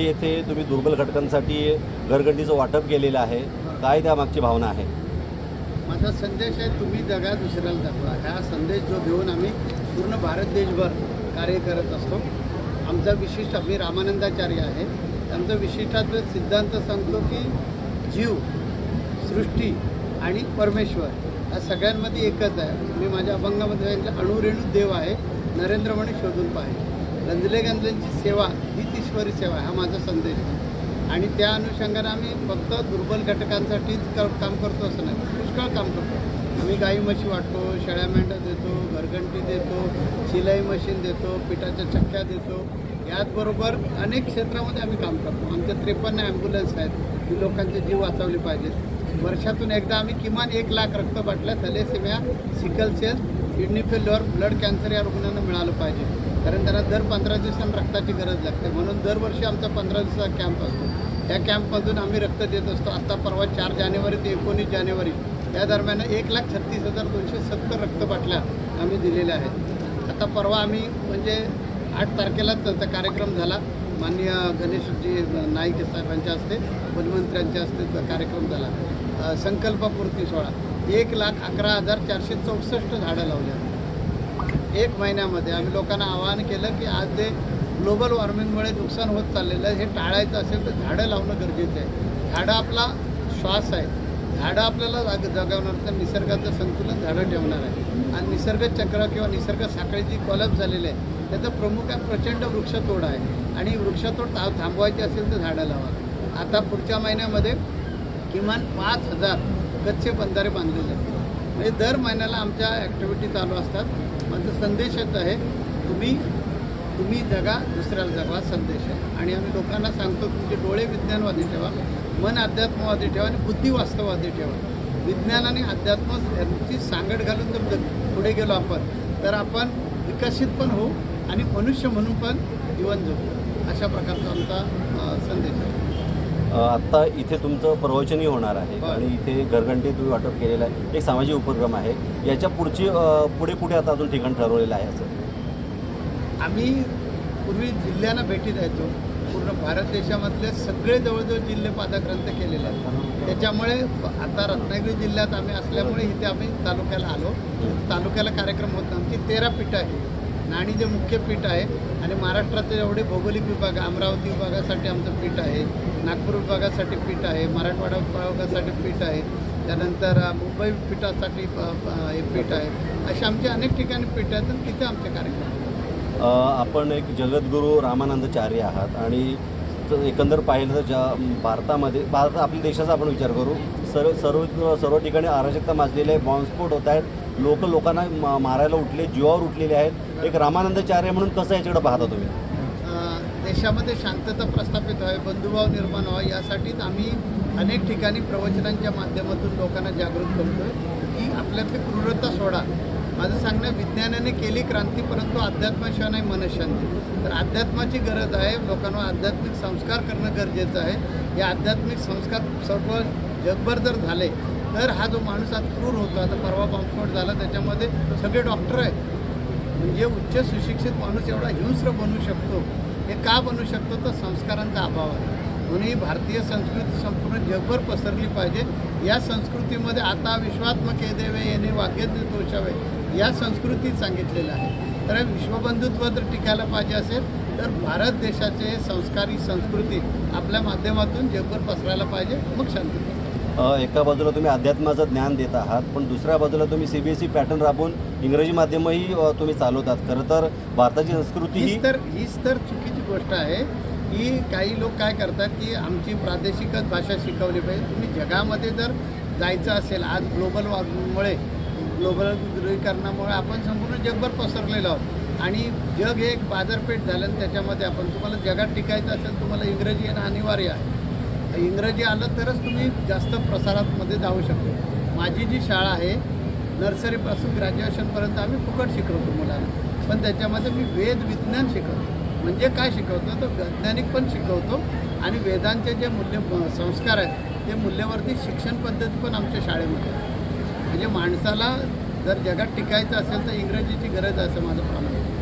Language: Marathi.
येथे तुम्ही दुर्बल घटकांसाठी घरगंडीचं वाटप केलेलं आहे. काय त्यामागची भावना आहे? माझा संदेश आहे तुम्ही जगा दुसऱ्याला दाखवा. हा संदेश जो घेऊन आम्ही पूर्ण भारत देशभर कार्य करत असतो. आमचा विशिष्ट मी रामानंदाचार्य आहे. आमचा विशिष्टात सिद्धांत सांगतो की जीव सृष्टी आणि परमेश्वर या सगळ्यांमध्ये एकच आहे. मी माझ्या अभंगामध्ये अणुरेणू देव आहे. नरेंद्र म्हणून शोधून पाहे गंजले गंजलेंची सेवा हीच ईश्वरी सेवा हा माझा संदेश आहे. आणि त्या अनुषंगाने आम्ही फक्त दुर्बल घटकांसाठीच क काम करतो असं नाही पुष्कळ काम करतो. आम्ही गाई म्हशी वाटतो शेळ्या मेंढ्या देतो घरघंटी देतो शिलाई मशीन देतो पिठाच्या चक्क्या देतो. याचबरोबर अनेक क्षेत्रामध्ये आम्ही काम करतो. आमचे त्रेपन्न ॲम्ब्युलन्स आहेत की लोकांचे जीव वाचवले पाहिजेत. वर्षातून एकदा आम्ही किमान एक लाख रक्त बाटल्या thalassemia sickle cell kidney failure blood cancer या रुग्णांना मिळालं पाहिजे. कारण त्यांना दर पंधरा दिवसांना रक्ताची गरज लागते. म्हणून दरवर्षी आमचा पंधरा दिवसाचा कॅम्प असतो. त्या कॅम्पमधून आम्ही रक्त देत असतो. आत्ता परवा चार जानेवारी ते एकोणीस जानेवारी या दरम्यान एक लाख छत्तीस हजार दोनशे सत्तर रक्तबाटल्या आम्ही दिलेल्या आहेत. आता परवा आम्ही म्हणजे आठ तारखेलाच त्याचा कार्यक्रम झाला. माननीय गणेशजी नाईक साहेबांच्या हस्ते वनमंत्र्यांच्या हस्ते कार्यक्रम झाला. संकल्पपूर्ती सोहळा. एक लाख अकरा हजार चारशे चौसष्ट झाडं लावली आहेत. एक महिन्यामध्ये आम्ही लोकांना आवाहन केलं की आज जे ग्लोबल वॉर्मिंगमुळे नुकसान होत चाललेलं आहे हे टाळायचं असेल तर झाडं लावणं गरजेचं आहे. झाडं आपला श्वास आहे. झाडं आपल्याला जाग जगवणार तर निसर्गाचं संतुलन झाडं ठेवणार आहे. आणि निसर्ग चक्र किंवा निसर्ग साखळी जी कॉलप झालेली आहे त्याचं प्रमुख आहे प्रचंड वृक्षतोड आहे. आणि वृक्षतोड था थांबवायची असेल तर झाडं लावा. आता पुढच्या महिन्यामध्ये किमान पाच हजार कच्चे बंधारे बांधले जाते म्हणजे दर महिन्याला आमच्या ॲक्टिव्हिटी चालू असतात. माझा संदेशच आहे तुम्ही तुम्ही जगा दुसऱ्याला जगवा संदेश आहे. आणि आम्ही लोकांना सांगतो तुमचे डोळे विज्ञानवादी ठेवा मन अध्यात्मवादी ठेवा आणि बुद्धी वास्तववादी ठेवा. विज्ञान आणि अध्यात्म यांची सांगड घालून जर पुढे गेलो आपण तर आपण विकसित पण होऊ आणि मनुष्य म्हणून पण जीवन जगू. अशा प्रकारचा आमचा संदेश आहे. आत्ता इथे तुमचं प्रवचनही होणार आहे. आणि इथे घरघंटी तुम्ही वाटप केलेलं आहे. एक सामाजिक उपक्रम आहे. याच्या पुढची पुढे पुढे आता अजून ठिकाण ठरवलेलं आहे असं. आम्ही पूर्वी जिल्ह्यांना भेटी द्यायचो. पूर्ण भारत देशामधले सगळे जवळजवळ जिल्हे पादग्रंथ केलेले आहेत. त्याच्यामुळे आता रत्नागिरी जिल्ह्यात आम्ही असल्यामुळे इथे आम्ही तालुक्याला आलो. तालुक्याला कार्यक्रम होत आमची तेरा पीठं आहे नाणी जे मुख्य पीठ आहे. आणि महाराष्ट्राचे एवढे भौगोलिक विभाग. अमरावती विभागासाठी आमचं पीठ आहे. नागपूर विभागासाठी पीठ आहे मराठवाडा विभागासाठी पीठ आहे त्यानंतर मुंबई पीठासाठी हे पीठ आहे. असे आमचे अनेक ठिकाणी पीठ आहेत आणि तिथे आमचे कार्यक्रम आहेत. आपण एक जगद्गुरू रामानंदाचार्य आहात आणि एकंदर पाहिलं तर ज्या भारतामध्ये भारत आपल्या देशाचा आपण विचार करू सर्व सर्व सर्व ठिकाणी अराजकता माजलेली आहे बॉम्बस्फोट होत आहेत लोक लोकांना मारायला उठले जीवावर उठलेले आहेत. एक रामानंदाचार्य म्हणून कसं याच्याकडे पाहता तुम्ही? देशामध्ये शांतता प्रस्थापित व्हावी बंधुभाव निर्माण व्हावा यासाठीच आम्ही अनेक ठिकाणी प्रवचनांच्या माध्यमातून लोकांना जागृत करतो की आपल्यातली क्रूरता सोडा. माझं सांगणं विज्ञानाने केली क्रांती परंतु अध्यात्माशिवाय नाही मनशांती तर अध्यात्माची गरज आहे. लोकांवर आध्यात्मिक संस्कार करणं गरजेचं आहे. या आध्यात्मिक संस्कार सर्व जगभर जर झाले तर हा जो माणूस आज क्रूर होतो आता परवा बॉम्बस्फोट झाला त्याच्यामध्ये सगळे डॉक्टर आहेत. म्हणजे उच्च सुशिक्षित माणूस एवढा हिंस्र बनू शकतो. हे का बनू शकतो? तर संस्कारांचा अभाव आहे. म्हणून ही भारतीय संस्कृती संपूर्ण जगभर पसरली पाहिजे. या संस्कृतीमध्ये आता विश्वात्मक हे देवे येणे वाग्यज्ञ तोषावे या संस्कृतीत सांगितलेलं आहे तर विश्वबंधुत्व जर टिकायला पाहिजे असेल तर भारत देशाचे संस्कारी संस्कृती आपल्या माध्यमातून जगभर पसरायला पाहिजे. मग शांती. एका बाजूला तुम्ही अध्यात्माचं ज्ञान देत आहात पण दुसऱ्या बाजूला तुम्ही C B S E pattern राबवून इंग्रजी माध्यमही तुम्ही चालवतात. खरं तर भारताची संस्कृती ही तर हीच तर चुकीची गोष्ट आहे की काही लोक काय करतात की आमची प्रादेशिकच भाषा शिकवली पाहिजे. तुम्ही जगामध्ये जर जायचं असेल आज ग्लोबल वॉर्मिंगमुळे ग्लोबल ध्रुवीकरणामुळे आपण संपूर्ण जगभर पसरलेलो आहोत. आणि जग हे एक बाजारपेठ झालं आणि त्याच्यामध्ये आपण तुम्हाला जगात टिकायचं असेल तुम्हाला इंग्रजी येणं अनिवार्य आहे. इंग्रजी आलं तरच तुम्ही जास्त प्रसारामध्ये जाऊ शकतो. माझी जी शाळा आहे नर्सरीपासून ग्रॅज्युएशनपर्यंत आम्ही फुकट शिकवतो मुलांना. पण त्याच्यामध्ये मी वेद विज्ञान शिकवतो. म्हणजे काय शिकवतो? तर वैज्ञानिक पण शिकवतो आणि वेदांचे जे मूल्य संस्कार आहेत ते मूल्यवर्ती शिक्षण पद्धती पण आमच्या शाळेमध्ये म्हणजे माणसाला जर जगात टिकायचं असेल तर इंग्रजीची गरज आहे असं माझं प्रमाण आहे.